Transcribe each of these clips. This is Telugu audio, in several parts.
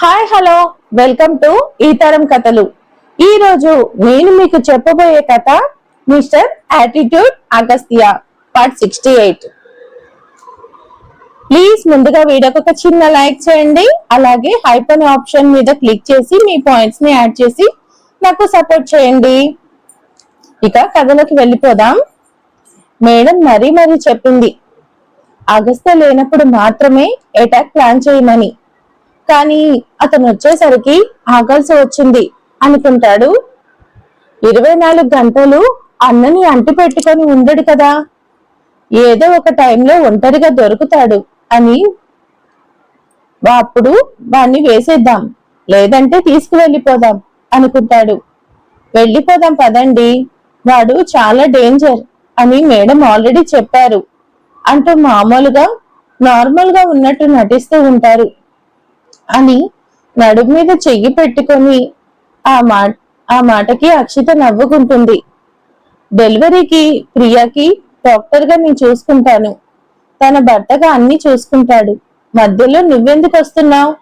Hi hello. వెల్కమ్ టు ఈ తరం కథలు. ఈ రోజు నేను మీకు చెప్పబోయే కథ mister attitude Agastya part sixty eight please ముందుగా వీడియోకి ఒక చిన్న లైక్ చేయండి. అలాగే హైప్ అనే ఆప్షన్ మీద క్లిక్ చేసి మీ పాయింట్స్ని యాడ్ చేసి నాకు సపోర్ట్ చేయండి. ఇక కథలోకి వెళ్ళిపోదాం. మేడం మరీ మరీ చెప్పింది అగస్త్య లేనప్పుడు మాత్రమే అటాక్ ప్లాన్ చేయమని. కానీ అతను వచ్చేసరికి ఆగాల్సి వచ్చింది అనుకుంటాడు. ఇరవై నాలుగు గంటలు అన్నని అంటి పెట్టుకొని ఉండడు కదా. ఏదో ఒక టైంలో ఒంటరిగా దొరుకుతాడు అని వా- అప్పుడు వాణ్ణి వేసేద్దాం లేదంటే తీసుకువెళ్ళిపోదాం అనుకుంటాడు. వెళ్ళిపోదాం పదండి వాడు చాలా డేంజర్ అని మేడం ఆల్రెడీ చెప్పారు. అంటూ మామూలుగా నార్మల్గా ఉన్నట్టు నటిస్తూ ఉంటారు. అని నడుము మీద చెయ్యి పెట్టుకొని ఆ మాట ఆ మాటకి అక్షిత నవ్వుకుంటుంది. డెలివరీకి ప్రియాకి డాక్టర్గా నేను చూసుకుంటాను. తన భర్తగా అన్ని చూసుకుంటాడు. మధ్యలో నువ్వెందుకు వస్తున్నావు?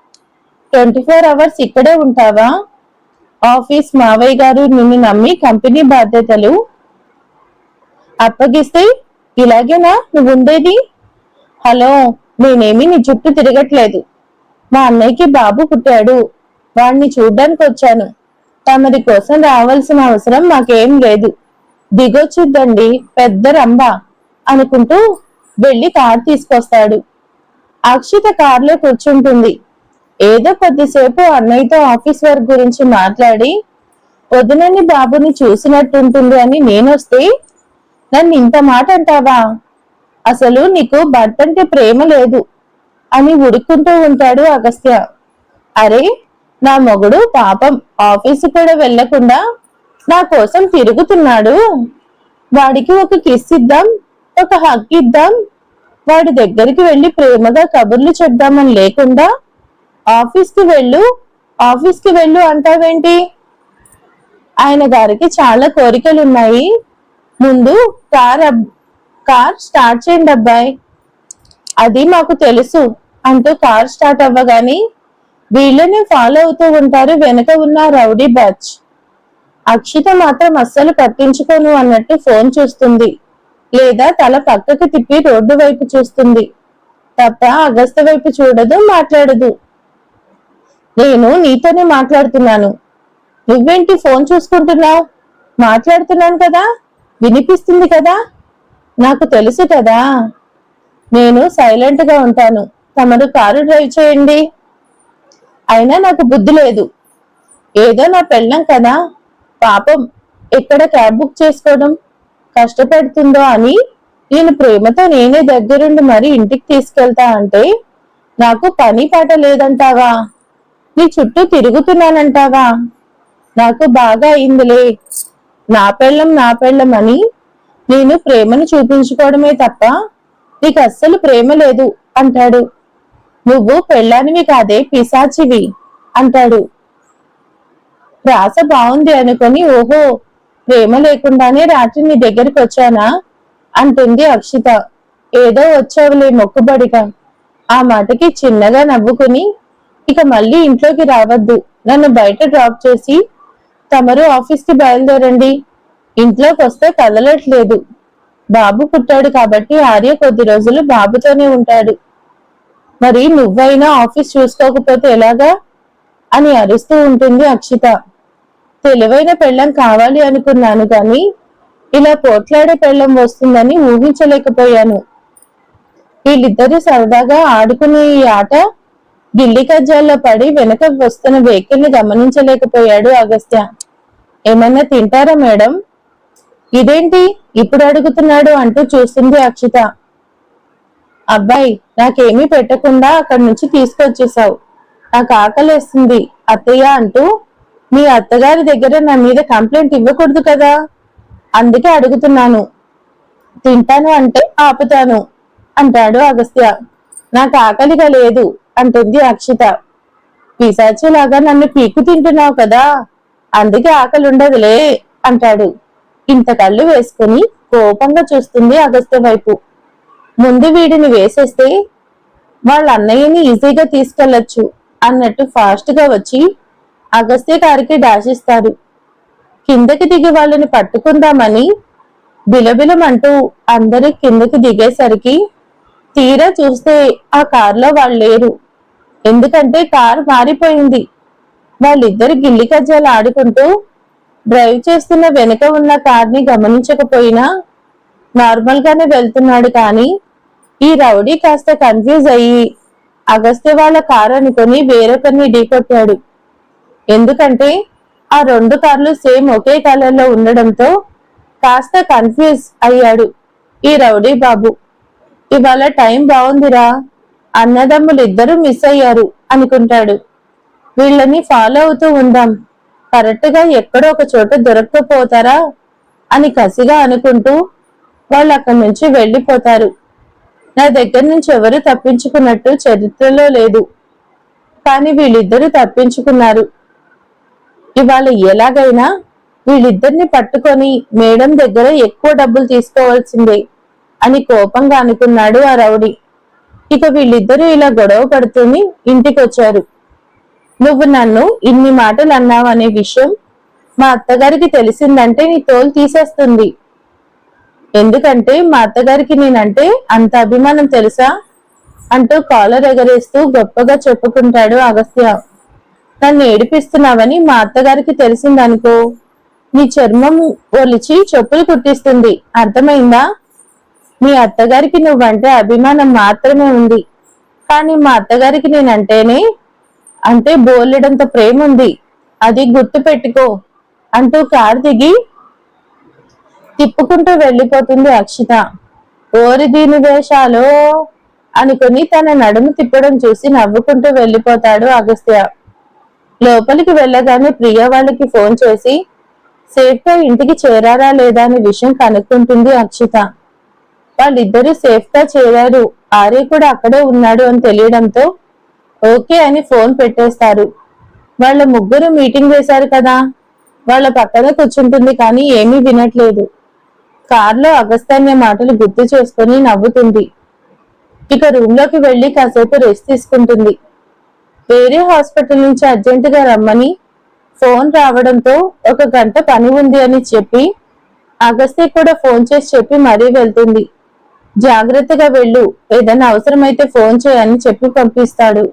ట్వంటీ ఫోర్ అవర్స్ ఇక్కడే ఉంటావా? ఆఫీస్ మావయ్య గారు నిన్ను నమ్మి కంపెనీ బాధ్యతలు అప్పగిస్తే ఇలాగేనా? నువ్వు ఉండేది హలో నేనేమి నీ చుట్టూ తిరగట్లేదు. మా అన్నయ్యకి బాబు పుట్టాడు. వాణ్ణి చూడ్డానికి వచ్చాను తమరి కోసం రావాల్సిన అవసరం మాకేం లేదు. దిగొచ్చిద్దండి పెద్ద రంభ అనుకుంటూ వెళ్ళి కార్ తీసుకొస్తాడు. అక్షిత కారులో కూర్చుంటుంది. ఏదో కొద్దిసేపు అన్నయ్యతో ఆఫీస్ వర్క్ గురించి మాట్లాడి వదినని బాబుని చూసినట్టుంటుంది అని నేనొస్తే నన్ను ఇంత మాట అంటావా? అసలు నీకు భర్త అంటే ప్రేమ లేదు. అని ఉడుక్కుంటూ ఉంటాడు అగస్త్య. అరే నా మొగుడు పాపం ఆఫీసు కూడా వెళ్ళకుండా నా కోసం తిరుగుతున్నాడు. వాడికి ఒక కిస్ ఇద్దాం ఒక హక్ ఇద్దాం. వాడి దగ్గరికి వెళ్ళి ప్రేమగా కబుర్లు చెప్దామని లేకుండా ఆఫీస్కి వెళ్ళు ఆఫీస్కి వెళ్ళు అంటావేంటి? ఆయన గారికి చాలా కోరికలు ఉన్నాయి ముందు కార్ కార్ స్టార్ట్ చేయండి అబ్బాయి. అది మాకు తెలుసు. అంటూ కార్ స్టార్ట్ అవ్వగాని వీళ్ళని ఫాలో అవుతూ ఉంటారు వెనక ఉన్న రౌడీ బ్యాచ్ అక్షిత మాత్రం అస్సలు పట్టించుకోను అన్నట్టు ఫోన్ చూస్తుంది. లేదా తల పక్కకు తిప్పి రోడ్డు వైపు చూస్తుంది. తప్ప అగస్త వైపు చూడదు మాట్లాడదు. నేను నీతోనే మాట్లాడుతున్నాను. నువ్వేంటి ఫోన్ చూసుకుంటున్నావు? మాట్లాడుతున్నాను కదా? వినిపిస్తుంది కదా? నాకు తెలుసు కదా. నేను సైలెంట్గా ఉంటాను. తమరు కారు డ్రైవ్ చేయండి. అయినా నాకు బుద్ధి లేదు. ఏదో నా పెళ్ళం కదా. పాపం ఎక్కడ క్యాబ్ బుక్ చేసుకోవడం కష్టపడుతుందో అని నేను ప్రేమతో నేనే దగ్గరుండి మరి ఇంటికి తీసుకెళ్తా అంటే నాకు పని పాట లేదంటావా? నీ చుట్టూ తిరుగుతున్నానంటావా? నాకు బాగా అయిందిలే. నా పెళ్ళం నా పెళ్ళం అని నేను ప్రేమను చూపించుకోవడమే తప్ప నీకు అస్సలు ప్రేమ లేదు అంటాడు. నువ్వు పెళ్ళానివి కాదే పిశాచివి అంటాడు. రాస బాగుంది అనుకొని ఓహో ప్రేమ లేకుండానే రాత్రి నీ దగ్గరికి వచ్చానా? అంటుంది అక్షిత. ఏదో వచ్చావులే మొక్కుబడిగా. ఆ మాటకి చిన్నగా నవ్వుకుని ఇక మళ్ళీ ఇంట్లోకి రావద్దు. నన్ను బయట డ్రాప్ చేసి తమరు ఆఫీస్కి బయలుదేరండి. ఇంట్లోకి వస్తే కదలట్లేదు. బాబు పుట్టాడు కాబట్టి ఆర్య కొద్ది రోజులు బాబుతోనే ఉంటాడు. మరి నువ్వైనా ఆఫీస్ చూసుకోకపోతే ఎలాగా? అని అరుస్తూ ఉంటుంది అక్షిత. తెలివైన పెళ్ళం కావాలి అనుకున్నాను కానీ ఇలా పోట్లాడే పెళ్ళం వస్తుందని ఊహించలేకపోయాను. వీళ్ళిద్దరూ సరదాగా ఆడుకునే ఈ ఆట గిల్లి కజ్జాల్లో పడి వెనక వస్తున్న వెహికల్ని గమనించలేకపోయాడు అగస్త్య. ఏమన్నా తింటారా మేడం? ఇదేంటి? ఇప్పుడు అడుగుతున్నాడు అంటూ చూస్తుంది అక్షిత. అబ్బాయి నాకేమీ పెట్టకుండా అక్కడి నుంచి తీసుకొచ్చేసావు నాకు ఆకలేస్తుంది. అత్తయ్య అంటూ మీ అత్తగారి దగ్గర నా మీద కంప్లైంట్ ఇవ్వకూడదు కదా? అందుకే అడుగుతున్నాను. తింటాను అంటే ఆపుతాను అంటాడు అగస్త్య. నాకు ఆకలిగా లేదు అంటుంది అక్షిత. పిశాచిలాగా నన్ను పీకు తింటున్నావు కదా? అందుకే ఆకలి ఉండదులే అంటాడు. ఇంత కళ్ళు వేసుకుని కోపంగా చూస్తుంది అగస్త్య వైపు. ముందు వీడిని వేసేస్తే వాళ్ళ అన్నయ్యని ఈజీగా తీసుకెళ్ళొచ్చు అన్నట్టు ఫాస్ట్గా వచ్చి అగస్త్య గారికి డాషిస్తారు కిందకి దిగి వాళ్ళని పట్టుకుందామని బిలబిలమంటూ అందరూ కిందకి దిగేసరికి తీరా చూస్తే ఆ కారులో వాళ్ళు లేరు. ఎందుకంటే కారు మారిపోయింది. వాళ్ళిద్దరు గిల్లి కజ్జాలు ఆడుకుంటూ డ్రైవ్ చేస్తున్న వెనుక ఉన్న కార్ని గమనించకపోయినా నార్మల్ గానే వెళ్తున్నాడు కానీ ఈ రౌడీ కాస్త కన్ఫ్యూజ్ అయ్యి అగస్త్య వాళ్ళ కారు అనుకుని వేరొకరిని ఢీకొట్టాడు. ఎందుకంటే ఆ రెండు కార్లు సేమ్ ఒకే కలర్లో ఉండడంతో కాస్త కన్ఫ్యూజ్ అయ్యాడు ఈ రౌడీ బాబు. ఇవాళ టైం బాగుందిరా అన్నదమ్ములు ఇద్దరు మిస్ అయ్యారు అనుకుంటాడు. వీళ్ళని ఫాలో అవుతూ ఉందాం కరెక్ట్గా ఎక్కడో ఒక చోట దొరక్కపోతారా అని కసిగా అనుకుంటూ వాళ్ళు అక్కడి నుంచి వెళ్ళిపోతారు. నా దగ్గర నుంచి ఎవరు తప్పించుకున్నట్టు చరిత్రలో లేదు. కానీ వీళ్ళిద్దరూ తప్పించుకున్నారు. ఇవాళ ఎలాగైనా వీళ్ళిద్దరిని పట్టుకొని మేడం దగ్గర ఎక్కువ డబ్బులు తీసుకోవాల్సిందే అని కోపంగా అనుకున్నాడు ఆ రౌడీ. ఇక వీళ్ళిద్దరూ ఇలా గొడవ పడుతూని ఇంటికొచ్చారు. నువ్వు నన్ను ఇన్ని మాటలు అన్నావు అనే విషయం మా అత్తగారికి తెలిసిందంటే నీ తోలు తీసేస్తుంది. ఎందుకంటే మా అత్తగారికి నేనంటే అంత అభిమానం తెలుసా? అంటూ కాలర్ ఎగరేస్తూ గొప్పగా చెప్పుకుంటాడు అగస్త్య. నన్ను ఏడిపిస్తున్నావని మా అత్తగారికి తెలిసిందనుకో. నీ చర్మం ఒలిచి చెప్పులు కుట్టిస్తుంది. అర్థమైందా? మీ అత్తగారికి నువ్వంటే అభిమానం మాత్రమే ఉంది. కానీ మా అత్తగారికి నేనంటేనే అంటే బోలెడంత ప్రేమ ఉంది అది గుర్తు పెట్టుకో అంటూ కారు దిగి తిప్పుకుంటూ వెళ్ళిపోతుంది అక్షిత. ఓరి దీని వేషాలు అనుకుని తన నడుము తిప్పడం చూసి నవ్వుకుంటూ వెళ్ళిపోతాడు అగస్త్య. లోపలికి వెళ్ళగానే ప్రియ వాళ్ళకి ఫోన్ చేసి సేఫ్గా ఇంటికి చేరారా లేదా అనే విషయం కనుక్కుంటుంది అక్షిత. వాళ్ళిద్దరూ సేఫ్గా చేరారు. ఆర్య కూడా అక్కడే ఉన్నాడు అని తెలియడంతో ఓకే అని ఫోన్ పెట్టేస్తారు. వాళ్ళ ముగ్గురు మీటింగ్ వేశారు కదా. వాళ్ళ పక్కన కూర్చుంటుంది కానీ ఏమీ వినట్లేదు. కార్లో అగస్త్యాన్య మాటలు గుర్తు చేసుకుని నవ్వుతుంది. ఇక రూమ్లోకి వెళ్ళి కాసేపు రెస్ట్ తీసుకుంటుంది. వేరే హాస్పిటల్ నుంచి అర్జెంటుగా రమ్మని ఫోన్ రావడంతో ఒక గంట పని ఉంది అని చెప్పి అగస్త్య కూడా ఫోన్ చేసి చెప్పి మరీ వెళ్తుంది. జాగ్రత్తగా వెళ్ళు ఏదైనా అవసరమైతే ఫోన్ చేయని చెప్పి పంపిస్తాడు.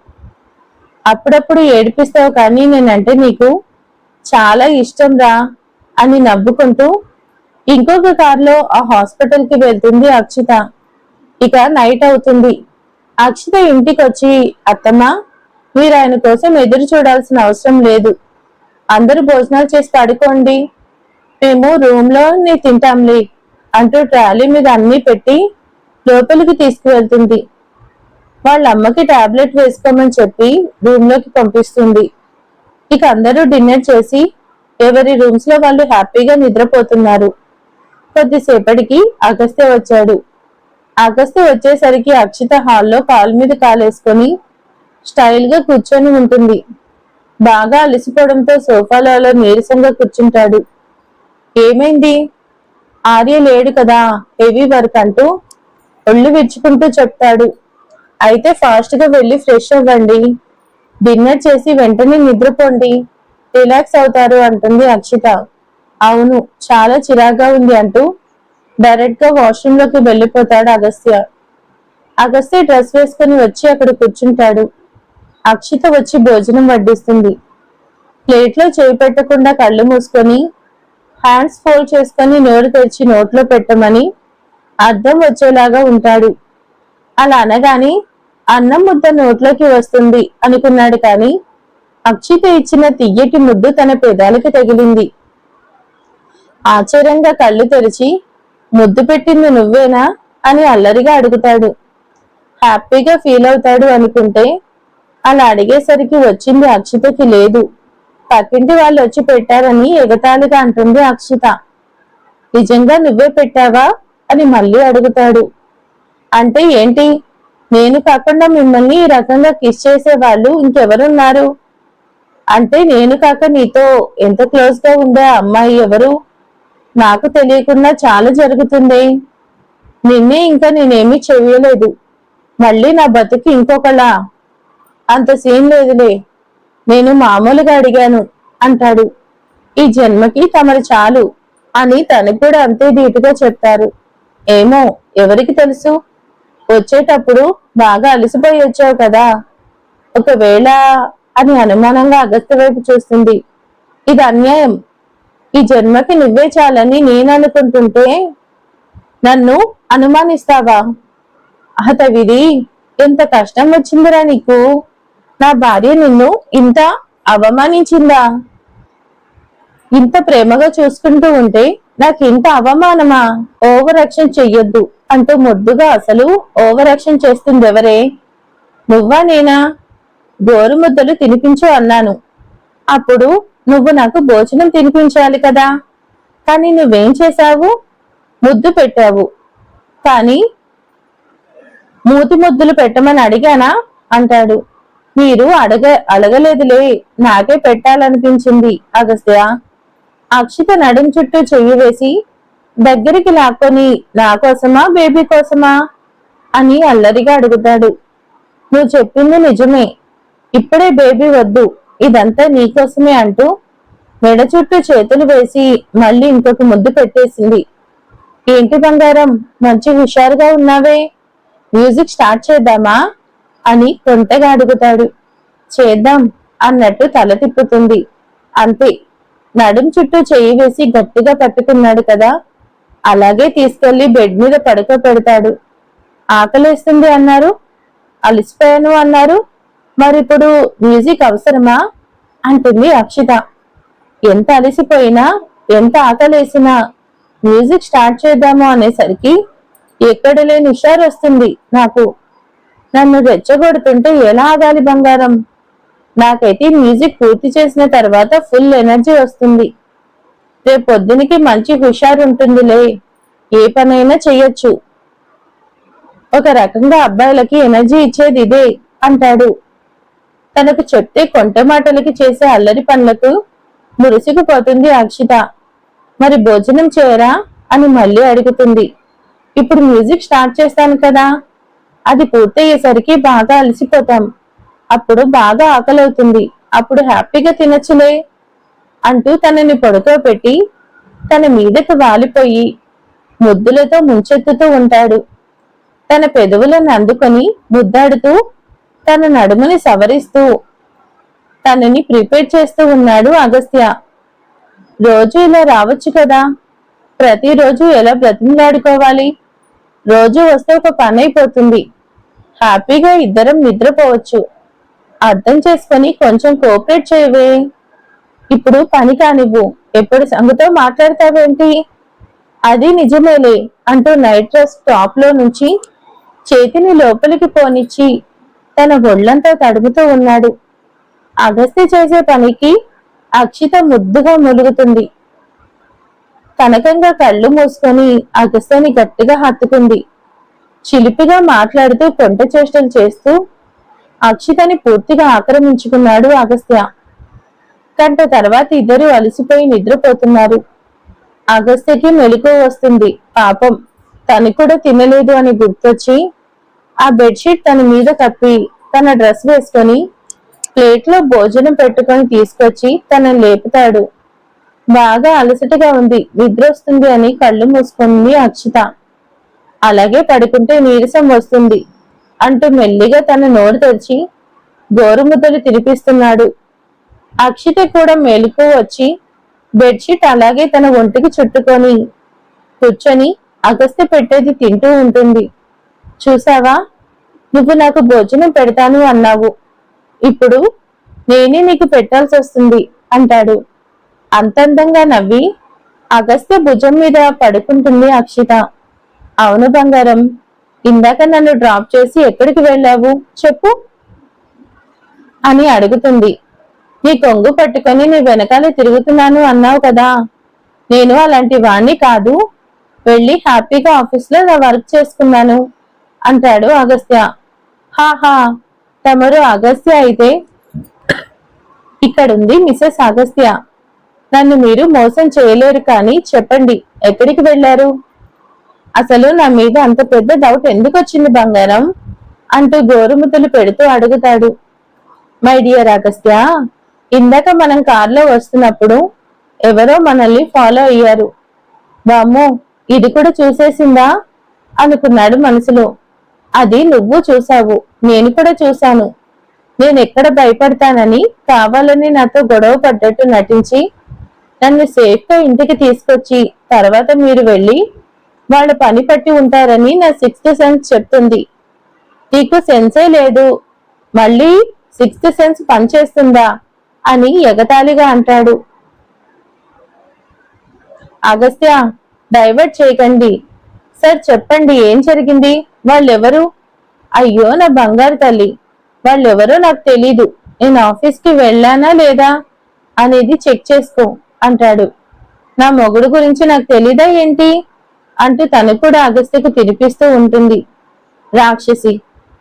అప్పుడప్పుడు ఏడిపిస్తావు కానీ నేనంటే నీకు చాలా ఇష్టం రా అని నవ్వుకుంటూ ఇంకొక కారులో ఆ హాస్పిటల్కి వెళ్తుంది అక్షిత. ఇక నైట్ అవుతుంది. అక్షిత ఇంటికి వచ్చి అత్తమ్మ మీరు ఆయన కోసం ఎదురు చూడాల్సిన అవసరం లేదు. అందరూ భోజనాలు చేసి పడుకోండి. మేము రూమ్లో తింటాంలే అంటూ ట్రాలీ మీద అన్ని పెట్టి లోపలికి తీసుకువెళ్తుంది. వాళ్ళ అమ్మకి టాబ్లెట్ వేసుకోమని చెప్పి రూమ్లోకి పంపిస్తుంది. ఇక అందరూ డిన్నర్ చేసి ఎవరి రూమ్స్లో వాళ్ళు హ్యాపీగా నిద్రపోతున్నారు. కొద్దిసేపటికి అగస్త్య వచ్చాడు. అగస్త్య వచ్చేసరికి అక్షిత హాల్లో కాలు మీద కాలేసుకొని స్టైల్గా కూర్చొని ఉంటుంది. బాగా అలసిపోవడంతో సోఫాలలో నీరసంగా కూర్చుంటాడు. ఏమైంది? ఆర్య లేడు కదా హెవీ వర్క్ అంటూ ఒళ్ళు విరుచుకుంటూ చెప్తాడు. అయితే ఫాస్ట్గా వెళ్ళి ఫ్రెష్ అవ్వండి. డిన్నర్ చేసి వెంటనే నిద్రపోండి. రిలాక్స్ అవుతారు అంటుంది అక్షిత. అవును చాలా చిరాగ్గా ఉంది అంటూ డైరెక్ట్గా వాష్రూమ్లోకి వెళ్ళిపోతాడు అగస్త్య. అగస్త్య డ్రెస్ వేసుకుని వచ్చి అక్కడ కూర్చుంటాడు. అక్షిత వచ్చి భోజనం వడ్డిస్తుంది. ప్లేట్లో చేయి పెట్టకుండా కళ్ళు మూసుకొని హ్యాండ్స్ ఫోల్డ్ చేసుకొని నోరు తెరిచి నోట్లో పెట్టమని అర్థం వచ్చేలాగా ఉంటాడు. అలా అనగాని అన్నం ముద్ద నోట్లోకి వస్తుంది అనుకున్నాడు కానీ అక్షిత ఇచ్చిన తియ్యటి ముద్దు తన పెదాలకు తగిలింది. ఆశ్చర్యంగా కళ్ళు తెరిచి ముద్దు పెట్టింది నువ్వేనా? అని అల్లరిగా అడుగుతాడు. హ్యాపీగా ఫీల్ అవుతాడు అనుకుంటే? అలా అడిగేసరికి వచ్చింది అక్షితకి లేదు. పక్కింటి వాళ్ళు వచ్చి పెట్టారని ఎగతాళిగా అంటుంది అక్షిత. నిజంగా నువ్వే పెట్టావా? అని మళ్ళీ అడుగుతాడు. అంటే ఏంటి? నేను కాకుండా మిమ్మల్ని ఈ రకంగా కిస్ చేసే వాళ్ళు ఇంకెవరున్నారు? అంటే నేను కాక నీతో ఎంత క్లోజ్గా ఉండే ఆ అమ్మాయి ఎవరు? నాకు తెలియకుండా చాలా జరుగుతుంది. నిన్నే ఇంకా నేనేమీ చేయలేదు మళ్ళీ నా బతుకు ఇంకొకలా. అంత సీన్ లేదులే. నేను మామూలుగా అడిగాను. అంటాడు. ఈ జన్మకి తమరు చాలు అని తనకు కూడా అంతే ధీటుగా చెప్తారు ఏమో ఎవరికి తెలుసు? వచ్చేటప్పుడు బాగా అలసిపోయి వచ్చావు కదా. ఒకవేళ అని అనుమానంగా అగస్త్య వైపు చూస్తుంది. ఇది అన్యాయం. ఈ జన్మకి నువ్వే చాలని నేను అనుకుంటుంటే నన్ను అనుమానిస్తావా? అహతవిధి ఎంత కష్టం వచ్చిందిరా నీకు? నా భార్య నిన్ను ఇంత అవమానించిందా? ఇంత ప్రేమగా చూసుకుంటూ ఉంటే నాకు ఇంత అవమానమా? ఓవర్ యాక్షన్ చెయ్యొద్దు అంటూ ముద్దుగా అసలు ఓవర్ యాక్షన్ చేస్తుంది ఎవరే నువ్వా నేనా? గోరు ముద్దలు తినిపించు అన్నాను. అప్పుడు నువ్వు నాకు భోజనం తినిపించాలి కదా. కానీ నువ్వేం చేశావు? ముద్దు పెట్టావు. కానీ మూతి ముద్దులు పెట్టమని అడిగానా? అంటాడు. మీరు అడగ అడగలేదులే నాకే పెట్టాలనిపించింది అగస్త్య. అక్షిత నడుం చుట్టూ చెయ్యి వేసి దగ్గరికి లాక్కొని నా కోసమా బేబీ కోసమా? అని అల్లరిగా అడుగుతాడు. నువ్వు చెప్పింది నిజమే. ఇప్పుడే బేబీ వద్దు. ఇదంతా నీకోసమే అంటూ మెడ చుట్టూ చేతులు వేసి మళ్ళీ ఇంకొక ముద్దు పెట్టేసింది. ఏంటి బంగారం? మంచి హుషారుగా ఉన్నావే. మ్యూజిక్ స్టార్ట్ చేద్దామా? అని కొంటగా అడుగుతాడు. చేద్దాం అన్నట్టు తల తిప్పుతుంది. అంతే. నడుం చుట్టూ చేయి వేసి గట్టిగా పట్టుకున్నాడు కదా. అలాగే తీసుకెళ్ళి బెడ్ మీద పడుకో పెడతాడు ఆకలేస్తుంది అన్నారు. అలసిపోయాను అన్నారు. మరిప్పుడు మ్యూజిక్ అవసరమా? అంటుంది అక్షిత. ఎంత అలసిపోయినా ఎంత ఆకలేసినా మ్యూజిక్ స్టార్ట్ చేద్దాము అనేసరికి ఎక్కడ లేని హుషారు వస్తుంది నాకు. నన్ను రెచ్చగొడుతుంటే ఎలా ఆగాలి బంగారం? నాకైతే మ్యూజిక్ పూర్తి చేసిన తర్వాత ఫుల్ ఎనర్జీ వస్తుంది. రేపు పొద్దునకి మంచి హుషారు ఉంటుందిలే. ఏ పనైనా చెయ్యొచ్చు. ఒక రకంగా అబ్బాయిలకి ఎనర్జీ ఇచ్చేది ఇదే అంటాడు. తనకు చెప్తే కొంట మాటలకి చేసే అల్లరి పనులకు మురిసిగిపోతుంది అక్షిత. మరి భోజనం చేయరా? అని మళ్ళీ అడుగుతుంది. ఇప్పుడు మ్యూజిక్ స్టార్ట్ చేస్తాను కదా. అది పూర్తయ్యేసరికి బాగా అలసిపోతాం. అప్పుడు బాగా ఆకలవుతుంది. అప్పుడు హ్యాపీగా తినచ్చులే అంటూ తనని పడుకోబెట్టి తన మీదకు వాలిపోయి ముద్దులతో ముంచెత్తుతూ ఉంటాడు. తన పెదవులను అందుకొని ముద్దాడుతూ తన నడుముని సవరిస్తూ తనని ప్రిపేర్ చేస్తూ ఉన్నాడు అగస్త్య. రోజు ఇలా రావచ్చు కదా? ప్రతిరోజు ఎలా బ్రతిమలాడుకోవాలి? రోజు వస్తే ఒక పని అయిపోతుంది హ్యాపీగా ఇద్దరం నిద్రపోవచ్చు. అర్థం చేసుకొని కొంచెం కోఆపరేట్ చేయవే. ఇప్పుడు పని కానివ్వు. ఎప్పుడు సంగతో మాట్లాడతావేంటి? అది నిజమేలే అంటూ నైట్ డ్రెస్ టాప్లో నుంచి చేతిని లోపలికి పోనిచ్చి తన ఒళ్ళంతా తడుముతూ ఉన్నాడు. అగస్త్య చేసే పనికి అక్షిత ముద్దుగా ములుగుతుంది. కనకంగా కళ్ళు మూసుకొని అగస్త్యని గట్టిగా హత్తుకుంది. చిలిపిగా మాట్లాడుతూ కొంట చేష్టలు చేస్తూ అక్షితని పూర్తిగా ఆక్రమించుకున్నాడు అగస్త్య. గంట తర్వాత ఇద్దరు అలసిపోయి నిద్రపోతున్నారు. అగస్త్యకి మెలకు వస్తుంది. పాపం తను కూడా తినలేదు అని గుర్తొచ్చి ఆ బెడ్షీట్ తన మీద కప్పి తన డ్రెస్ వేసుకొని ప్లేట్లో భోజనం పెట్టుకొని తీసుకొచ్చి తనని లేపుతాడు. బాగా అలసటగా ఉంది నిద్ర వస్తుంది అని కళ్ళు మూసుకుంది అక్షిత అలాగే పడుకుంటే నీరసం వస్తుంది అంటూ మెల్లిగా తన నోరు తెరిచి గోరుముద్దలు తినిపిస్తున్నాడు. అక్షిత కూడా మెలకు వచ్చి బెడ్షీట్ అలాగే తన ఒంటికి చుట్టుకొని కూర్చొని అగస్త్య పెట్టేది తింటూ ఉంటుంది. చూసావా? నువ్వు నాకు భోజనం పెడతాను అన్నావు. ఇప్పుడు నేనే నీకు పెట్టాల్సి వస్తుంది అంటాడు. అంతందంగా నవ్వి అగస్త్య భుజం మీద పడుకుంటుంది అక్షిత. అవును బంగారం ఇందాక నన్ను డ్రాప్ చేసి ఎక్కడికి వెళ్ళావు? చెప్పు. అని అడుగుతుంది. నీ కొంగు పట్టుకొని నీ వెనకాలే తిరుగుతున్నాను అన్నావు కదా. నేను అలాంటి వాణ్ణి కాదు. వెళ్ళి హ్యాపీగా ఆఫీస్లో నా వర్క్ చేసుకున్నాను. అంటాడు అగస్త్య. హాహా తమరు అగస్త్య అయితే ఇక్కడుంది మిసెస్ అగస్త్య. నన్ను మీరు మోసం చేయలేరు కానీ చెప్పండి ఎక్కడికి వెళ్ళారు? అసలు నా మీద అంత పెద్ద డౌట్ ఎందుకు వచ్చింది బంగారం? అంటూ గోరుముతులు పెడుతూ అడుగుతాడు. మై డియర్ అగస్త్య ఇందాక మనం కార్లో వస్తున్నప్పుడు ఎవరో మనల్ని ఫాలో అయ్యారు. బామ్మో ఇది కూడా చూసేసిందా? అనుకున్నాడు మనసులో. అది నువ్వు చూసావు నేను కూడా చూశాను. నేను ఎక్కడ భయపడతానని కావాలని నాతో గొడవ పడ్డట్టు నటించి నన్ను సేఫ్గా ఇంటికి తీసుకొచ్చి తర్వాత మీరు వెళ్ళి వాళ్ళు పని పట్టి ఉంటారని నా సిక్స్త్ సెన్స్ చెప్తుంది. నీకు సెన్సే లేదు. మళ్ళీ సిక్స్త్ సెన్స్ పనిచేస్తుందా అని ఎగతాళిగా అంటాడు. అగస్త్య డైవర్ట్ చేయకండి. సార్ చెప్పండి ఏం జరిగింది? వాళ్ళెవరు? అయ్యో నా బంగారు తల్లి వాళ్ళెవరో నాకు తెలీదు. నేను ఆఫీస్కి వెళ్ళానా లేదా అనేది చెక్ చేసుకో అంటాడు. నా మొగుడు గురించి నాకు తెలీదా ఏంటి? అంటూ తను కూడా అగస్త్యకు తినిపిస్తూ ఉంటుంది. రాక్షసి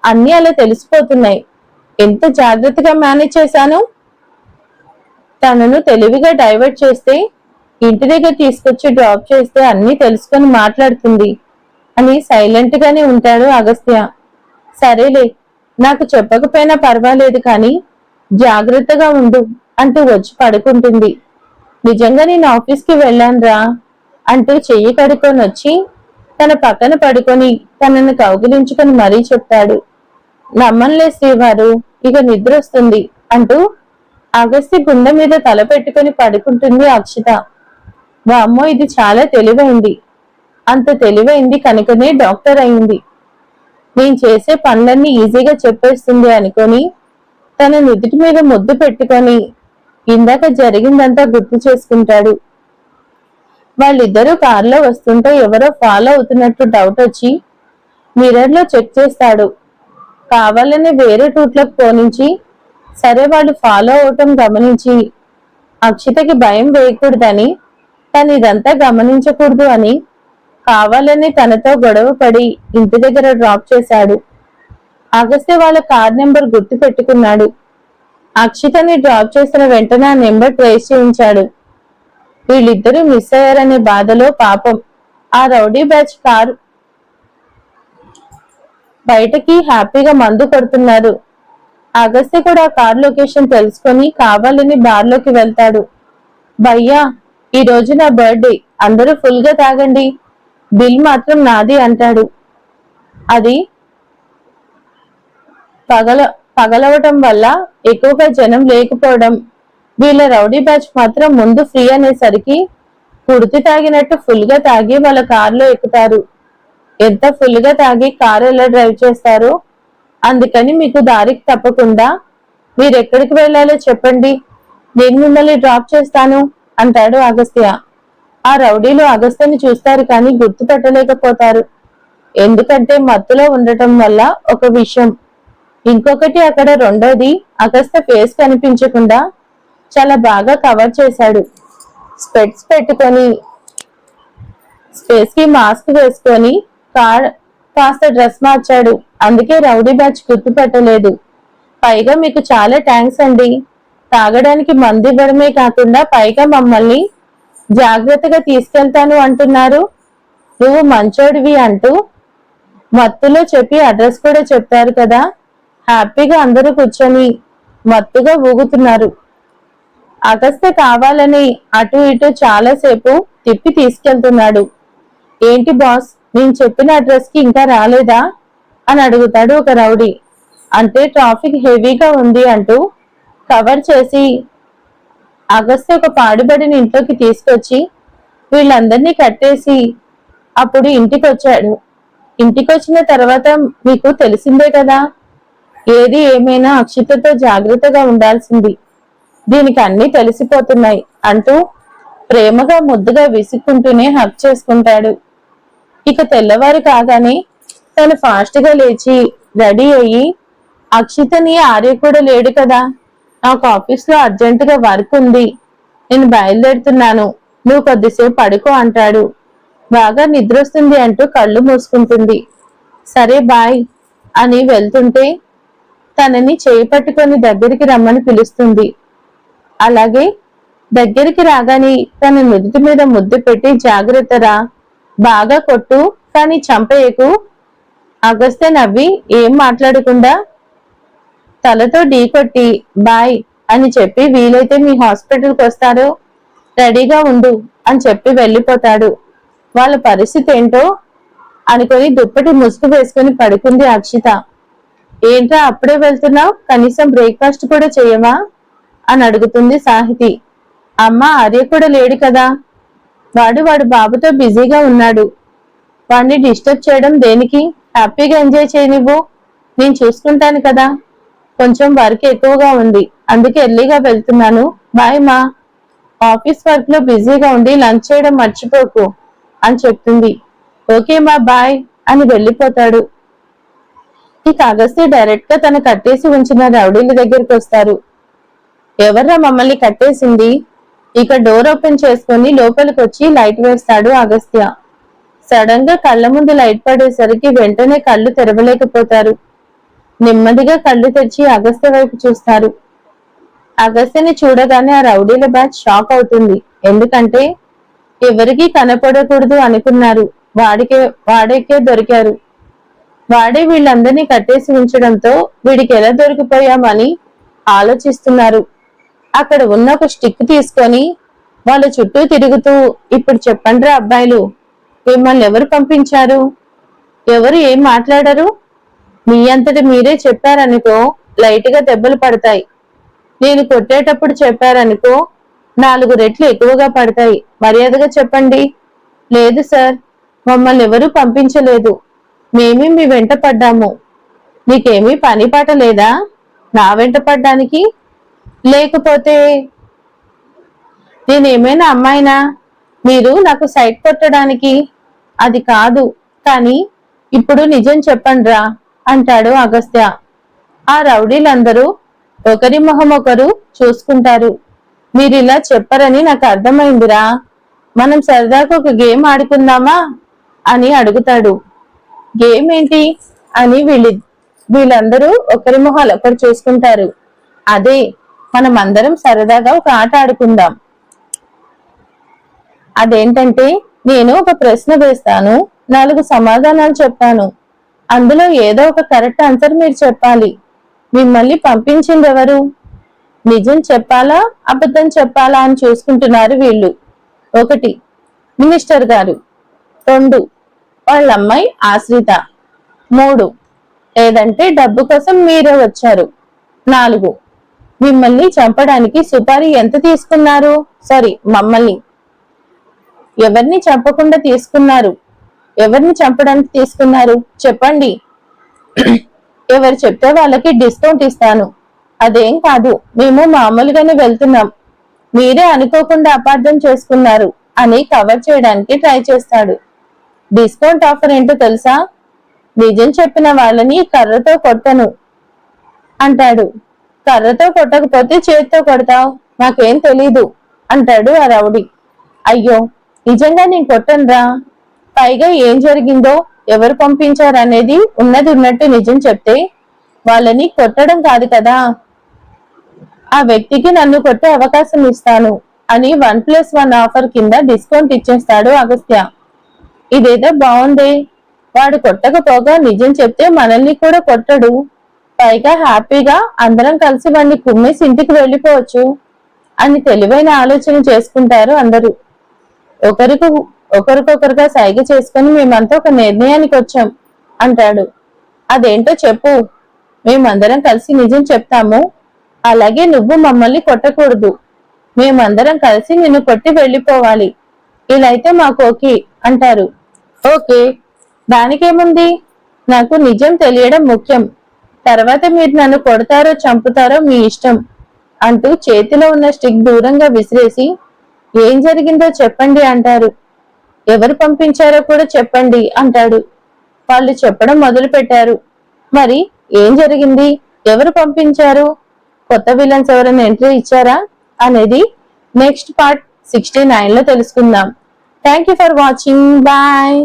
అన్నీ అలా తెలిసిపోతున్నాయి. ఎంత జాగ్రత్తగా మేనేజ్ చేశాను? తనను తెలివిగా డైవర్ట్ చేస్తే ఇంటి దగ్గర తీసుకొచ్చి డ్రాప్ చేస్తే అన్నీ తెలుసుకొని మాట్లాడుతుంది. అని సైలెంట్ గానే ఉంటాడు అగస్త్య. సరేలే నాకు చెప్పకపోయినా పర్వాలేదు కానీ జాగ్రత్తగా ఉండు అంటూ వచ్చి పడుకుంటుంది. నిజంగా నేను ఆఫీస్కి వెళ్ళానురా అంటూ చెయ్యి కడుకొని వచ్చి తన పక్కన పడుకొని తనను కౌగిలించుకొని మరీ చెప్తాడు. నమ్మంలే శ్రీవారు ఇక నిద్ర వస్తుంది అంటూ అగస్తి గుండె మీద తల పెట్టుకుని పడుకుంటుంది అక్షిత. వామ్మో ఇది చాలా తెలివైంది. అంత తెలివైంది కనుకనే డాక్టర్ అయింది. నేను చేసే పనులన్నీ ఈజీగా చెప్పేస్తుంది అనుకొని తన నుదుటి మీద ముద్దు పెట్టుకొని ఇందాక జరిగిందంతా గుర్తు చేసుకుంటాడు. వాళ్ళిద్దరూ కారులో వస్తుంటే ఎవరో ఫాలో అవుతున్నట్టు డౌట్ వచ్చి మిర్రర్లో చెక్ చేస్తాడు. కావాలని వేరే రూట్లకు పోనించి సరే వాళ్ళు ఫాలో అవటం గమనించి అక్షితకి భయం వేయకూడదని తను ఇదంతా గమనించకూడదు అని కావాలని తనతో గొడవ పడి ఇంటి దగ్గర డ్రాప్ చేశాడు. అగస్త్య వాళ్ళ కార్ నెంబర్ గుర్తు పెట్టుకున్నాడు అక్షితని డ్రాప్ చేసిన వెంటనే ఆ నెంబర్ ట్రేస్ చేయించాడు. వీళ్ళిద్దరూ మిస్ అయ్యారనే బాధలో పాపం. ఆ రౌడీ బ్యాచ్ కార్ బయటకి హ్యాపీగా మందు కొడుతున్నారు. అగస్త్య కూడా ఆ కార్ లొకేషన్ తెలుసుకొని కావాలని బార్లోకి వెళ్తాడు. భయ్యా ఈ రోజు నా బర్త్డే. అందరూ ఫుల్గా తాగండి. బిల్ మాత్రం నాది అంటాడు. అది పగల పగలవటం వల్ల ఎక్కువగా జనం లేకపోవడం వీళ్ళ రౌడీ బ్యాచ్ మాత్రం ముందు ఫ్రీ అనేసరికి కుడితి తాగినట్టు ఫుల్గా తాగి వాళ్ళ కారులో ఎక్కుతారు. ఎంత ఫుల్గా తాగి కారు ఎలా డ్రైవ్ చేస్తారో అందుకని మీకు దారికి తప్పకుండా మీరు ఎక్కడికి వెళ్ళాలో చెప్పండి. నేను మిమ్మల్ని డ్రాప్ చేస్తాను అంటాడు అగస్త్య ఆ రౌడీలు అగస్త్యని చూస్తారు కానీ గుర్తు పెట్టలేకపోతారు. ఎందుకంటే మత్తులో ఉండటం వల్ల ఒక విషయం. ఇంకొకటి అక్కడ రెండోది అగస్త ఫేస్ కనిపించకుండా చాలా బాగా కవర్ చేశాడు. స్పెట్స్ పెట్టుకొని స్పేస్కి మాస్క్ వేసుకొని కార్ కాస్త డ్రెస్ మార్చాడు. అందుకే రౌడీ బ్యాచ్ గుర్తుపట్టలేదు పైగా మీకు చాలా థ్యాంక్స్ అండి. తాగడానికి మందు ఇవ్వడమే కాకుండా పైగా మమ్మల్ని జాగ్రత్తగా తీసుకెళ్తాను అంటున్నారు. నువ్వు మంచోడివి అంటూ మత్తులో చెప్పి అడ్రస్ కూడా చెప్పారు కదా. హ్యాపీగా అందరూ కూర్చొని మత్తుగా ఊగుతున్నారు. అగస్త్య కావాలని అటు ఇటు చాలాసేపు తిప్పి తీసుకెళ్తున్నాడు. ఏంటి బాస్ నేను చెప్పిన అడ్రస్కి ఇంకా రాలేదా? అని అడుగుతాడు ఒక రౌడీ. అంటే ట్రాఫిక్ హెవీగా ఉంది అంటూ కవర్ చేసి అగస్త్య ఒక పాడుబడిన ఇంట్లోకి తీసుకొచ్చి వీళ్ళందరినీ కట్టేసి అప్పుడు ఇంటికి వచ్చాడు ఇంటికి వచ్చిన తర్వాత మీకు తెలిసిందే కదా? ఏది ఏమైనా అక్షితతో జాగ్రత్తగా ఉండాల్సింది. దీనికి అన్ని తెలిసిపోతున్నాయి అంటూ ప్రేమగా ముద్దుగా విసుక్కుంటూనే హక్ చేసుకుంటాడు. ఇక తెల్లవారు కాగానే తను ఫాస్ట్గా లేచి రెడీ అయ్యి అక్షితని ఆర్య కూడా లేడు కదా? నాకు ఆఫీస్లో అర్జెంట్గా వర్క్ ఉంది. నేను బయలుదేరుతున్నాను. నువ్వు కొద్దిసేపు పడుకో అంటాడు. బాగా నిద్రొస్తుంది అంటూ కళ్ళు మూసుకుంటుంది. సరే బాయ్ అని వెళ్తుంటే తనని చేపట్టుకొని దగ్గరికి రమ్మని పిలుస్తుంది. అలాగే దగ్గరికి రాగానే తన నుదుటి మీద ముద్దు పెట్టి జాగ్రత్తరా బాగా కొట్టు కానీ చంపేయకు. అగస్త్య నవ్వి ఏం మాట్లాడకుండా తలతో ఢీకొట్టి బాయ్ అని చెప్పి వీలైతే మీ హాస్పిటల్కి వస్తారో రెడీగా ఉండు అని చెప్పి వెళ్ళిపోతాడు. వాళ్ళ పరిస్థితి ఏంటో అనుకొని దుప్పటి ముసుగు వేసుకుని పడుకుంది అక్షిత. ఏంట్రా అప్పుడే వెళ్తున్నావు? కనీసం బ్రేక్ఫాస్ట్ కూడా చేయవా? అని అడుగుతుంది సాహితి. అమ్మ ఆర్య కూడా లేడు కదా. వాడు వాడు బాబుతో బిజీగా ఉన్నాడు. వాడిని డిస్టర్బ్ చేయడం దేనికి? హ్యాపీగా ఎంజాయ్ చేయనివ్వు. నేను చూసుకుంటాను కదా. కొంచెం వర్క్ ఎక్కువగా ఉంది. అందుకే ఎర్లీగా వెళ్తున్నాను. బాయ్ మా. ఆఫీస్ వర్క్లో బిజీగా ఉండి లంచ్ చేయడం మర్చిపోకు అని చెప్తుంది. ఓకే మా బాయ్ అని వెళ్ళిపోతాడు. ఇక అగస్త్య డైరెక్ట్గా తను కట్టేసి ఉంచిన రౌడీల దగ్గరికి వస్తారు. ఎవర్రా మమ్మల్ని కట్టేసింది? ఇక డోర్ ఓపెన్ చేసుకుని లోపలికి వచ్చి లైట్ వేస్తాడు అగస్త్య సడన్గా కళ్ళ ముందు లైట్ పడేసరికి వెంటనే కళ్ళు తెరవలేకపోతారు. నెమ్మదిగా కళ్ళు తెరిచి అగస్త్య వైపు చూస్తారు. అగస్త్యని చూడగానే ఆ రౌడీల బ్యాచ్ షాక్ అవుతుంది. ఎందుకంటే ఎవరికీ కనపడకూడదు అనుకున్నారు. వాడికే వాడికే దొరికారు. వాడే వీళ్ళందరినీ కట్టేసి ఉంచడంతో వీడికి ఎలా దొరికిపోయామని ఆలోచిస్తున్నారు. అక్కడ ఉన్న ఒక స్టిక్ తీసుకొని వాళ్ళ చుట్టూ తిరుగుతూ ఇప్పుడు చెప్పండిరా అబ్బాయిలు మిమ్మల్ని ఎవరు పంపించారు? ఎవరు ఏం మాట్లాడరు? మీ అంతటి మీరే చెప్పారనుకో లైట్గా దెబ్బలు పడతాయి. నేను కొట్టేటప్పుడు చెప్పారనుకో నాలుగు రెట్లు ఎక్కువగా పడతాయి. మర్యాదగా చెప్పండి. లేదు సార్ మమ్మల్ని ఎవరూ పంపించలేదు. మేమే మీ వెంట పడ్డాము. నీకేమీ పని పాట లేదా? నా వెంట పడ్డానికి? లేకపోతే నేనేమైనా అమ్మాయినా? మీరు నాకు సైట్ కొట్టడానికి? అది కాదు. కానీ ఇప్పుడు నిజం చెప్పండ్రా. అంటాడు అగస్త్య. ఆ రౌడీలందరూ ఒకరి మొహం ఒకరు చూసుకుంటారు. మీరు ఇలా చెప్పరని నాకు అర్థమైందిరా. మనం సరదాగా ఒక గేమ్ ఆడుకుందామా? అని అడుగుతాడు. గేమ్ ఏంటి అని వీళ్ళు వీళ్ళందరూ ఒకరి మొహాలు ఒకరు చూసుకుంటారు. అదే మనం అందరం సరదాగా ఒక ఆట ఆడుకుందాం. అదేంటంటే నేను ఒక ప్రశ్న వేస్తాను నాలుగు సమాధానాలు చెప్తాను అందులో ఏదో ఒక కరెక్ట్ ఆన్సర్ మీరు చెప్పాలి. మిమ్మల్ని పంపించింది ఎవరు నిజం చెప్పాలా? అబద్ధం చెప్పాలా అని చూసుకుంటున్నారు వీళ్ళు. ఒకటి మినిస్టర్ గారు. రెండు వాళ్ళ అమ్మాయి ఆశ్రిత. మూడు లేదంటే డబ్బు కోసం మీరే వచ్చారు. నాలుగు మిమ్మల్ని చంపడానికి సుపారీ ఎంత తీసుకున్నారు? సారీ మమ్మల్ని. ఎవరిని చంపకుండా తీసుకున్నారు? ఎవరిని చంపడానికి తీసుకున్నారు? చెప్పండి. ఎవరు చెప్తే వాళ్ళకి డిస్కౌంట్ ఇస్తాను. అదేం కాదు. మేము మామూలుగానే వెళ్తున్నాం. మీరే అనుకోకుండా అపార్థం చేసుకున్నారు అని కవర్ చేయడానికి ట్రై చేస్తాడు. డిస్కౌంట్ ఆఫర్ ఏంటో తెలుసా? నిజం చెప్పిన వాళ్ళని కర్రతో కొట్టను అంటాడు. కర్రతో కొట్టకపోతే చేతితో కొడతావు? నాకేం తెలీదు అంటాడు ఆ రౌడీ. అయ్యో నిజంగా నేను కొట్టనురా? పైగా ఏం జరిగిందో ఎవరు పంపించారనేది ఉన్నది ఉన్నట్టు నిజం చెప్తే వాళ్ళని కొట్టడం కాదు కదా. ఆ వ్యక్తికి నన్ను కొట్టే అవకాశం ఇస్తాను అని వన్ ప్లస్ వన్ ఆఫర్ కింద డిస్కౌంట్ ఇచ్చేస్తాడు అగస్త్య. ఇదేదో బాగుంది వాడు కొట్టకపోగా నిజం చెప్తే మనల్ని కూడా కొట్టడు. పైగా హ్యాపీగా అందరం కలిసి వాడిని కుమ్మేసి ఇంటికి వెళ్ళిపోవచ్చు అని తెలివైన ఆలోచన చేసుకుంటారు అందరూ. ఒకరికి ఒకరికొకరుగా సైగ చేసుకుని మేమంతా ఒక నిర్ణయానికి వచ్చాం అంటాడు. అదేంటో చెప్పు. మేమందరం కలిసి నిజం చెప్తాము. అలాగే నువ్వు మమ్మల్ని కొట్టకూడదు. మేమందరం కలిసి నిన్ను కొట్టి వెళ్ళిపోవాలి. ఇలా అయితే మాకు ఓకే అంటారు. ఓకే. దానికేముంది? నాకు నిజం తెలియడం ముఖ్యం. తర్వాత మీరు నన్ను కొడతారో చంపుతారో మీ ఇష్టం అంటూ చేతిలో ఉన్న స్టిక్ దూరంగా విసిరేసి ఏం జరిగిందో చెప్పండి అంటారు. ఎవరు పంపించారో కూడా చెప్పండి అంటాడు. వాళ్ళు చెప్పడం మొదలు పెట్టారు మరి ఏం జరిగింది? ఎవరు పంపించారు? కొత్త విలన్స్ ఎవరైనా ఎంట్రీ ఇచ్చారా? అనేది నెక్స్ట్ పార్ట్ సిక్స్టీ నైన్లో తెలుసుకుందాం. Thank you for watching bye